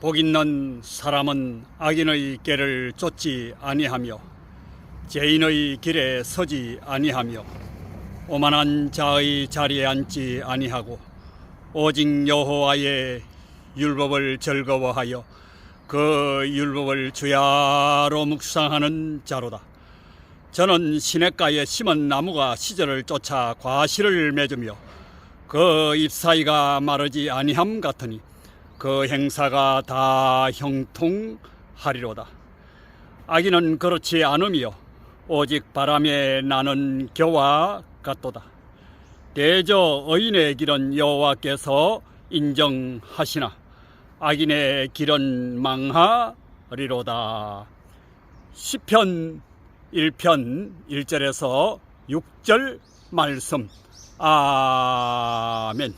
복 있는 사람은 악인의 길을 쫓지 아니하며 죄인의 길에 서지 아니하며 오만한 자의 자리에 앉지 아니하고 오직 여호와의 율법을 즐거워하여 그 율법을 주야로 묵상하는 자로다. 저는 시냇가에 심은 나무가 시절을 쫓아 과실을 맺으며 그 잎사이가 마르지 아니함 같으니 그 행사가 다 형통하리로다. 악인은 그렇지 않으며 오직 바람에 나는 겨와 같도다. 대저 의인의 길은 여호와께서 인정하시나 악인의 길은 망하리로다. 시편 1편 1절에서 6절 말씀. 아멘.